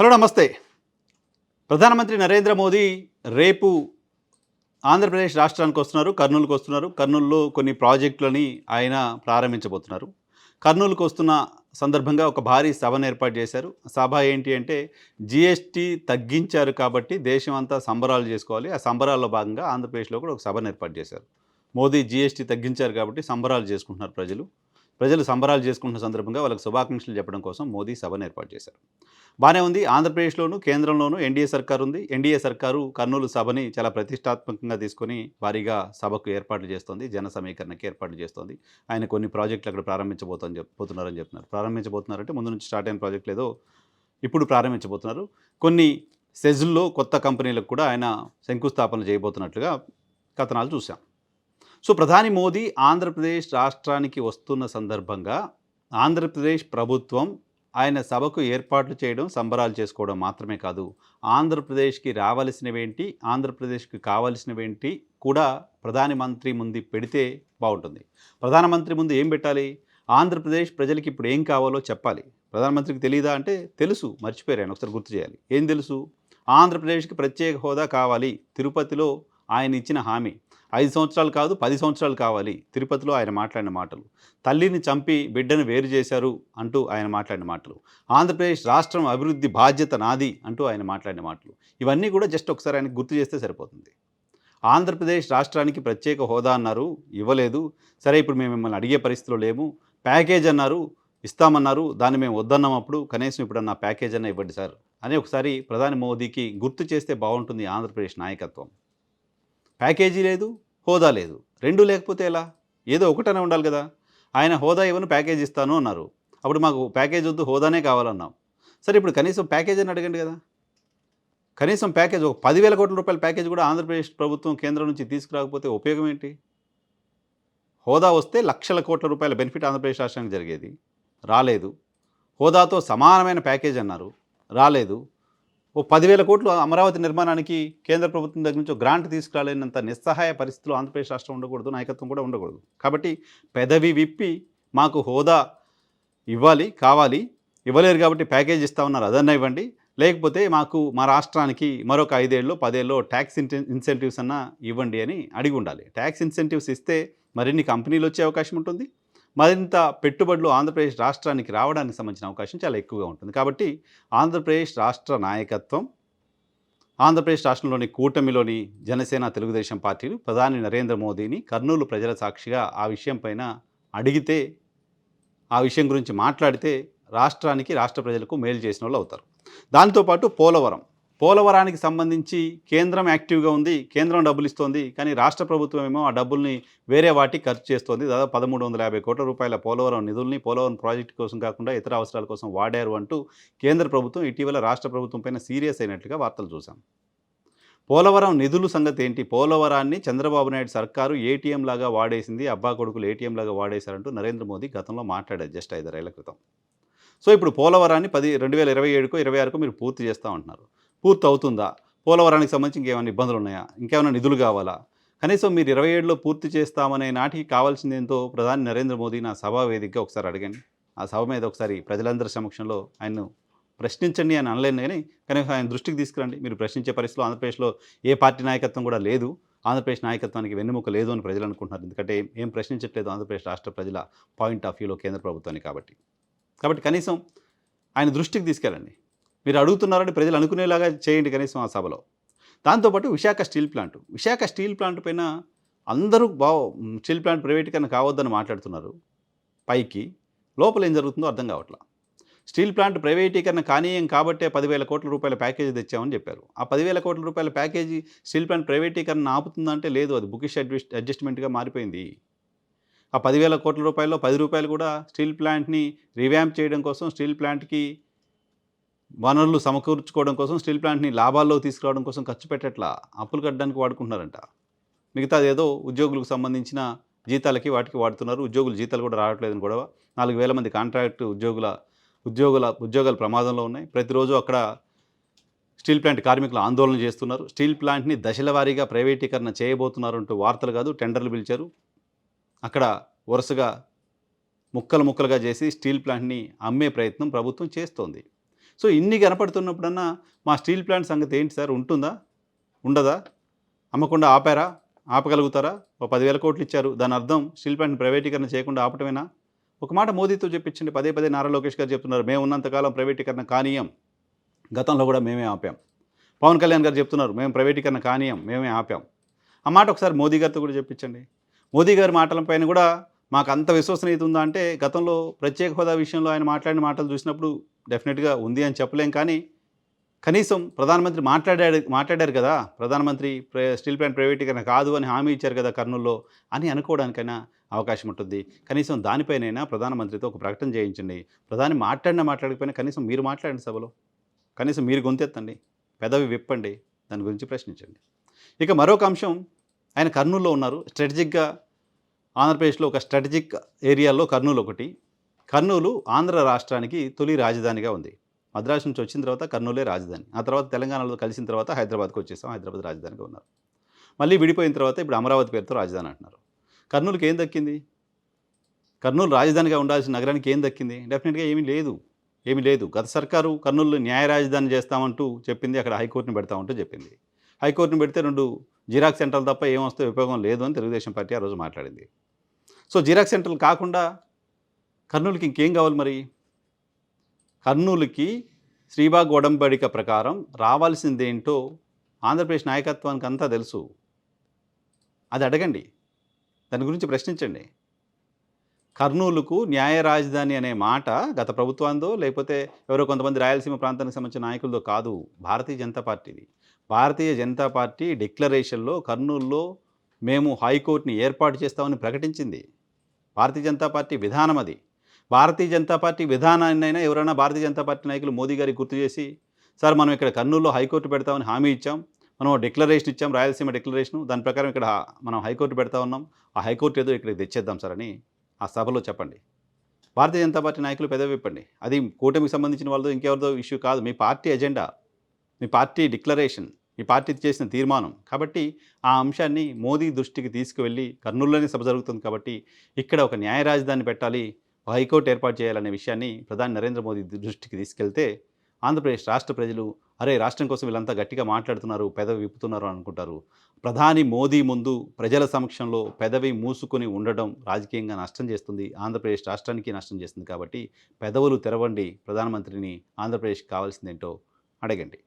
Hello నమస్తే. ప్రధానమంత్రి నరేంద్ర మోదీ రేపు ఆంధ్రప్రదేశ్ రాష్ట్రానికి వస్తున్నారు కర్నూలుకు వస్తున్నారు. కర్నూలులో కొన్ని ప్రాజెక్టులని ఆయన ప్రారంభించబోతున్నారు. కర్నూలుకు వస్తున్న సందర్భంగా ఒక భారీ సభను ఏర్పాటు చేశారు. సభ ఏంటి అంటే జిఎస్టీ తగ్గించారు కాబట్టి దేశం అంతా సంబరాలు చేసుకోవాలి. ఆ సంబరాల్లో భాగంగా ఆంధ్రప్రదేశ్లో కూడా ఒక సభను ఏర్పాటు చేశారు. మోదీ జిఎస్టీ తగ్గించారు కాబట్టి సంబరాలు చేసుకుంటున్నారు ప్రజలు. ప్రజలు సంబరాలు చేసుకుంటున్న సందర్భంగా వాళ్ళకి శుభాకాంక్షలు చెప్పడం కోసం మోదీ సభను ఏర్పాటు చేశారు. బాగానే ఉంది. ఆంధ్రప్రదేశ్లోను కేంద్రంలోనూ ఎన్డీఏ సర్కారు ఉంది. ఎన్డీఏ సర్కారు కర్నూలు సభని చాలా ప్రతిష్టాత్మకంగా తీసుకొని భారీగా సభకు ఏర్పాట్లు చేస్తోంది. జన సమీకరణకి ఏర్పాట్లు చేస్తోంది. ఆయన కొన్ని ప్రాజెక్టులు అక్కడ ప్రారంభించబోతని చెప్ పోతున్నారని చెప్తున్నారు. ప్రారంభించబోతున్నారంటే ముందు నుంచి స్టార్ట్ అయిన ప్రాజెక్టులు ఏదో ఇప్పుడు ప్రారంభించబోతున్నారు. కొన్ని సెజుల్లో కొత్త కంపెనీలకు కూడా ఆయన శంకుస్థాపన చేయబోతున్నట్లుగా కథనాలు చూశాం. సో ప్రధాని మోదీ ఆంధ్రప్రదేశ్ రాష్ట్రానికి వస్తున్న సందర్భంగా ఆంధ్రప్రదేశ్ ప్రభుత్వం ఆయన సభకు ఏర్పాట్లు చేయడం సంబరాలు చేసుకోవడం మాత్రమే కాదు. ఆంధ్రప్రదేశ్కి రావలసినవేంటి ఆంధ్రప్రదేశ్కి కావలసినవేంటి కూడా ప్రధానమంత్రి ముందు పెడితే బాగుంటుంది. ప్రధానమంత్రి ముందు ఏం పెట్టాలి? ఆంధ్రప్రదేశ్ ప్రజలకి ఇప్పుడు ఏం కావాలో చెప్పాలి. ప్రధానమంత్రికి తెలియదా అంటే తెలుసు మర్చిపోయారు ఆయన ఒకసారి గుర్తు చేయాలి. ఏం తెలుసు? ఆంధ్రప్రదేశ్కి ప్రత్యేక హోదా కావాలి. తిరుపతిలో ఆయన ఇచ్చిన హామీ. ఐదు సంవత్సరాలు కాదు పది సంవత్సరాలు కావాలి. తిరుపతిలో ఆయన మాట్లాడిన మాటలు. తల్లిని చంపి బిడ్డను వేరు చేశారు అంటూ ఆయన మాట్లాడిన మాటలు. ఆంధ్రప్రదేశ్ రాష్ట్రం అభివృద్ధి బాధ్యత నాది అంటూ ఆయన మాట్లాడిన మాటలు. ఇవన్నీ కూడా జస్ట్ ఒకసారి ఆయనకు గుర్తు చేస్తే సరిపోతుంది. ఆంధ్రప్రదేశ్ రాష్ట్రానికి ప్రత్యేక హోదా అన్నారు ఇవ్వలేదు. సరే ఇప్పుడు మేము మిమ్మల్ని అడిగే పరిస్థితిలో లేము. ప్యాకేజ్ అన్నారు ఇస్తామన్నారు. దాన్ని మేము వద్దన్నప్పుడు కనీసం ఇప్పుడు నా ప్యాకేజ్ అన్న ఇవ్వండి సార్. అని ఒకసారి ప్రధాని మోదీకి గుర్తు చేస్తే బాగుంటుంది ఆంధ్రప్రదేశ్ నాయకత్వం. ప్యాకేజీ లేదు హోదా లేదు. రెండు లేకపోతే ఎలా? ఏదో ఒకటనే ఉండాలి కదా. ఆయన హోదా ఇవ్వను ప్యాకేజ్ ఇస్తాను అన్నారు. అప్పుడు మాకు ప్యాకేజ్ వద్దు హోదానే కావాలన్నాం. సరే ఇప్పుడు కనీసం ప్యాకేజ్ అని అడగండి కదా. కనీసం ప్యాకేజ్ ఒక పదివేల కోట్ల రూపాయల ప్యాకేజ్ కూడా ఆంధ్రప్రదేశ్ ప్రభుత్వం కేంద్రం నుంచి తీసుకురాకపోతే ఉపయోగం ఏంటి? హోదా వస్తే లక్షల కోట్ల రూపాయల బెనిఫిట్ ఆంధ్రప్రదేశ్ రాష్ట్రానికి జరిగేది. రాలేదు. హోదాతో సమానమైన ప్యాకేజ్ అన్నారు. రాలేదు. ఓ పదివేల కోట్లు అమరావతి నిర్మాణానికి కేంద్ర ప్రభుత్వం దగ్గర నుంచి గ్రాంట్ తీసుకురాలేనంత నిస్సహాయ పరిస్థితులు ఆంధ్రప్రదేశ్ రాష్ట్రం ఉండకూడదు నాయకత్వం కూడా ఉండకూడదు. కాబట్టి పెదవి విప్పి మాకు హోదా ఇవ్వాలి కావాలి. ఇవ్వలేరు కాబట్టి ప్యాకేజ్ ఇస్తా ఉన్నారు అదన్నా ఇవ్వండి. లేకపోతే మాకు మా రాష్ట్రానికి మరొక ఐదేళ్ళు పదేళ్ళు ట్యాక్స్ ఇన్సెంటివ్స్ అన్నా ఇవ్వండి అని అడిగి ఉండాలి. ట్యాక్స్ ఇన్సెంటివ్స్ ఇస్తే మరిన్ని కంపెనీలు వచ్చే అవకాశం ఉంటుంది. మరింత పెట్టుబడులు ఆంధ్రప్రదేశ్ రాష్ట్రానికి రావడానికి సంబంధించిన అవకాశం చాలా ఎక్కువగా ఉంటుంది. కాబట్టి ఆంధ్రప్రదేశ్ రాష్ట్ర నాయకత్వం ఆంధ్రప్రదేశ్ రాష్ట్రంలోని కూటమిలోని జనసేన తెలుగుదేశం పార్టీలు ప్రధాని నరేంద్ర మోదీని కర్నూలు ప్రజల సాక్షిగా ఆ విషయం పైన అడిగితే ఆ విషయం గురించి మాట్లాడితే రాష్ట్రానికి రాష్ట్ర ప్రజలకు మేలు చేసిన వాళ్ళు అవుతారు. దాంతోపాటు పోలవరం. పోలవరానికి సంబంధించి కేంద్రం యాక్టివ్గా ఉంది కేంద్రం డబ్బులు ఇస్తోంది కానీ రాష్ట్ర ప్రభుత్వం ఏమో ఆ డబ్బుల్ని వేరే వాటికి ఖర్చు చేస్తోంది. దాదాపు పదమూడు వందల యాభై కోట్ల రూపాయల పోలవరం నిధుల్ని పోలవరం ప్రాజెక్టు కోసం కాకుండా ఇతర అవసరాల కోసం వాడారు అంటూ కేంద్ర ప్రభుత్వం ఇటీవల రాష్ట్ర ప్రభుత్వం పైన సీరియస్ అయినట్లుగా వార్తలు చూసాం పోలవరం నిధులు సంగతి ఏంటి? పోలవరాన్ని చంద్రబాబు నాయుడు సర్కారు ఏటీఎం లాగా వాడేసింది అబ్బా కొడుకులు ఏటీఎం లాగా వాడేశారంటూ నరేంద్ర మోదీ గతంలో మాట్లాడారు జస్ట్ ఐదారేళ్ళ క్రితం. సో ఇప్పుడు పోలవరాన్ని పది రెండు వేల ఇరవై ఏడుకో ఇరవై ఆరుకో మీరు పూర్తి చేస్తూ ఉంటున్నారు. పూర్తి అవుతుందా పోలవరానికి సంబంధించి ఇంకేమైనా ఇబ్బందులు ఉన్నాయా ఇంకేమైనా నిధులు కావాలా? కనీసం మీరు ఇరవై ఏడులో పూర్తి చేస్తామనే నాటికి కావాల్సింది ఏంటో ప్రధాని నరేంద్ర మోదీ నా సభా వేదికగా ఒకసారి అడగండి. ఆ సభ మీద ఒకసారి ప్రజలందరి సమక్షంలో ఆయన్ను ప్రశ్నించండి అని అనలేను కానీ కనీసం ఆయన దృష్టికి తీసుకురండి. మీరు ప్రశ్నించే పరిస్థితిలో ఆంధ్రప్రదేశ్లో ఏ పార్టీ నాయకత్వం కూడా లేదు. ఆంధ్రప్రదేశ్ నాయకత్వానికి వెన్నెముక లేదు అని ప్రజలు అనుకుంటున్నారు. ఎందుకంటే ఏం- ఏం ప్రశ్నించట్లేదు ఆంధ్రప్రదేశ్ రాష్ట్ర ప్రజల పాయింట్ ఆఫ్ వ్యూలో కేంద్ర ప్రభుత్వాన్ని కాబట్టి. కాబట్టి కనీసం ఆయన దృష్టికి తీసుకెళ్ళండి. మీరు అడుగుతున్నారని ప్రజలు అనుకునేలాగా చేయండి కనీసం ఆ సభలో. దాంతోపాటు Visakha steel plant. Visakha steel plant పైన అందరూ బా స్టీల్ ప్లాంట్ ప్రైవేటీకరణ కావద్దని మాట్లాడుతున్నారు. పైకి. లోపల ఏం జరుగుతుందో అర్థం కావట్లా. స్టీల్ ప్లాంట్ ప్రైవేటీకరణ కానీయం కాబట్టే పదివేల కోట్ల రూపాయల ప్యాకేజీ తెచ్చామని చెప్పారు. ఆ పదివేల కోట్ల రూపాయల ప్యాకేజీ స్టీల్ ప్లాంట్ ప్రైవేటీకరణ ఆపుతుందంటే లేదు. అది బుకిష్ అడ్జస్ట్ అడ్జస్ట్మెంట్గా మారిపోయింది. ఆ పదివేల కోట్ల రూపాయల్లో పది రూపాయలు కూడా స్టీల్ ప్లాంట్ని రివ్యాంప్ చేయడం కోసం స్టీల్ ప్లాంట్కి వనరులు సమకూర్చుకోవడం కోసం స్టీల్ ప్లాంట్ని లాభాల్లో తీసుకురావడం కోసం ఖర్చు పెట్టట్లా అప్పులు కట్టడానికి వాడుకుంటున్నారంట. మిగతాది ఏదో ఉద్యోగులకు సంబంధించిన జీతాలకి వాటికి వాడుతున్నారు. ఉద్యోగులు జీతాలు కూడా రావట్లేదని గొడవ. నాలుగు వేల మంది కాంట్రాక్ట్ ఉద్యోగుల ఉద్యోగుల ఉద్యోగాలు ప్రమాదంలో ఉన్నాయి. ప్రతిరోజు అక్కడ స్టీల్ ప్లాంట్ కార్మికులు ఆందోళన చేస్తున్నారు. స్టీల్ ప్లాంట్ని దశల వారీగా ప్రైవేటీకరణ చేయబోతున్నారు అంటూ వార్తలు కాదు టెండర్లు పిలిచారు. అక్కడ వరుసగా ముక్కలు ముక్కలుగా చేసి స్టీల్ ప్లాంట్ని అమ్మే ప్రయత్నం ప్రభుత్వం చేస్తోంది. సో ఇన్ని కనపడుతున్నప్పుడన్నా మా స్టీల్ ప్లాంట్ సంగతి ఏంటి సార్? ఉంటుందా? ఉండదా? అమ్మకుండా ఆపారా? ఆపగలుగుతారా? ఓ పదివేల కోట్లు ఇచ్చారు. దాని అర్థం స్టీల్ ప్లాంట్ ప్రైవేటీకరణ చేయకుండా ఆపటమేనా? ఒక మాట మోదీతో చెప్పించండి. పదే పదే నారా లోకేష్ గారు చెప్తున్నారు. మేము ఉన్నంతకాలం ప్రైవేటీకరణ కానీయం. గతంలో కూడా మేమే ఆపాం. పవన్ కళ్యాణ్ గారు చెప్తున్నారు. మేము ప్రైవేటీకరణ కానీయం. మేమే ఆపాం. ఆ మాట ఒకసారి మోదీ గారితో కూడా చెప్పించండి. మోదీ గారి మాటలపైన కూడా మాకు అంత విశ్వసనీయత ఉందా అంటే గతంలో ప్రత్యేక హోదా విషయంలో ఆయన మాట్లాడిన మాటలు చూసినప్పుడు డెఫినెట్గా ఉంది అని చెప్పలేం. కానీ కనీసం ప్రధానమంత్రి మాట్లాడాడు మాట్లాడారు కదా ప్రధానమంత్రి స్టీల్ ప్లాంట్ ప్రైవేటీకరణ కాదు అని హామీ ఇచ్చారు కదా కర్నూల్లో అని అనుకోవడానికైనా అవకాశం ఉంటుంది. కనీసం దానిపైనైనా ప్రధానమంత్రితో ఒక ప్రకటన చేయించండి. ప్రధాని మాట్లాడినా మాట్లాడకపోయినా కనీసం మీరు మాట్లాడండి సభలో. కనీసం మీరు గొంతెత్తండి. పెదవి విప్పండి. దాని గురించి ప్రశ్నించండి. ఇక మరొక అంశం ఆయన కర్నూల్లో ఉన్నారు. స్ట్రాటజిక్గా ఆంధ్రప్రదేశ్లో ఒక స్ట్రాటజిక్ ఏరియాలో కర్నూలు ఒకటి. కర్నూలు ఆంధ్ర రాష్ట్రానికి తొలి రాజధానిగా ఉంది. మద్రాసు నుంచి వచ్చిన తర్వాత కర్నూలే రాజధాని. ఆ తర్వాత తెలంగాణలో కలిసిన తర్వాత హైదరాబాద్కి వచ్చేసాం హైదరాబాద్ రాజధానిగా ఉన్నారు మళ్ళీ విడిపోయిన తర్వాత ఇప్పుడు అమరావతి పేరుతో రాజధాని అంటున్నారు. కర్నూలుకి ఏం దక్కింది? కర్నూలు రాజధానిగా ఉండాల్సిన నగరానికి ఏం దక్కింది? డెఫినెట్గా ఏమీ లేదు. ఏమీ లేదు. గత సర్కారు కర్నూలు న్యాయ రాజధాని చేస్తామంటూ చెప్పింది అక్కడ హైకోర్టును పెడతామంటూ చెప్పింది. హైకోర్టును పెడితే రెండు జిరాక్స్ సెంటర్లు తప్ప ఏమొస్తే ఉపయోగం లేదు అని తెలుగుదేశం పార్టీ ఆ రోజు మాట్లాడింది. సో జిరాక్స్ సెంటర్లు కాకుండా కర్నూలుకి ఇంకేం కావాలి మరి? కర్నూలుకి శ్రీబాగ్ ఒడంబడిక ప్రకారం రావాల్సిందేంటో ఆంధ్రప్రదేశ్ నాయకత్వానికి అంతా తెలుసు. అది అడగండి. దాని గురించి ప్రశ్నించండి. కర్నూలుకు న్యాయ రాజధాని అనే మాట గత ప్రభుత్వాందో లేకపోతే ఎవరో కొంతమంది రాయలసీమ ప్రాంతానికి సంబంధించిన నాయకులతో కాదు. భారతీయ జనతా పార్టీది. భారతీయ జనతా పార్టీ డిక్లరేషన్లో కర్నూలులో మేము హైకోర్టుని ఏర్పాటు చేస్తామని ప్రకటించింది. భారతీయ జనతా పార్టీ విధానం అది. భారతీయ జనతా పార్టీ విధానాన్నైనా ఎవరైనా భారతీయ జనతా పార్టీ నాయకులు మోదీ గారికి గుర్తు చేసి సార్ మనం ఇక్కడ కర్నూలులో హైకోర్టు పెడతామని హామీ ఇచ్చాం. మనం డిక్లరేషన్ ఇచ్చాం రాయలసీమ డిక్లరేషన్. దాని ప్రకారం ఇక్కడ మనం హైకోర్టు పెడతా ఉన్నాం. ఆ హైకోర్టు ఏదో ఇక్కడికి తెచ్చేద్దాం సార్ అని ఆ సభలో చెప్పండి. భారతీయ జనతా పార్టీ నాయకులు పెదవిప్పండి అది కూటమికి సంబంధించిన వాళ్ళతో ఇంకెవరిదో ఇష్యూ కాదు. మీ పార్టీ ఎజెండా. మీ పార్టీ డిక్లరేషన్. ఈ పార్టీ చేసిన తీర్మానం. కాబట్టి ఆ అంశాన్ని మోదీ దృష్టికి తీసుకువెళ్ళి కర్నూలులోనే సభ జరుగుతుంది కాబట్టి ఇక్కడ ఒక న్యాయ రాజధాని పెట్టాలి హైకోర్టు ఏర్పాటు చేయాలనే విషయాన్ని ప్రధాని నరేంద్ర మోదీ దృష్టికి తీసుకెళ్తే ఆంధ్రప్రదేశ్ రాష్ట్ర ప్రజలు అరే రాష్ట్రం కోసం వీళ్ళంతా గట్టిగా మాట్లాడుతున్నారు పెదవి విప్పుతున్నారు అనుకుంటారు. ప్రధాని మోదీ ముందు ప్రజల సమక్షంలో పెదవి మూసుకొని ఉండడం రాజకీయంగా నష్టం చేస్తుంది ఆంధ్రప్రదేశ్ రాష్ట్రానికి నష్టం చేస్తుంది కాబట్టి పెదవులు తెరవండి ప్రధానమంత్రిని ఆంధ్రప్రదేశ్కి కావాల్సిందేంటో అడగండి.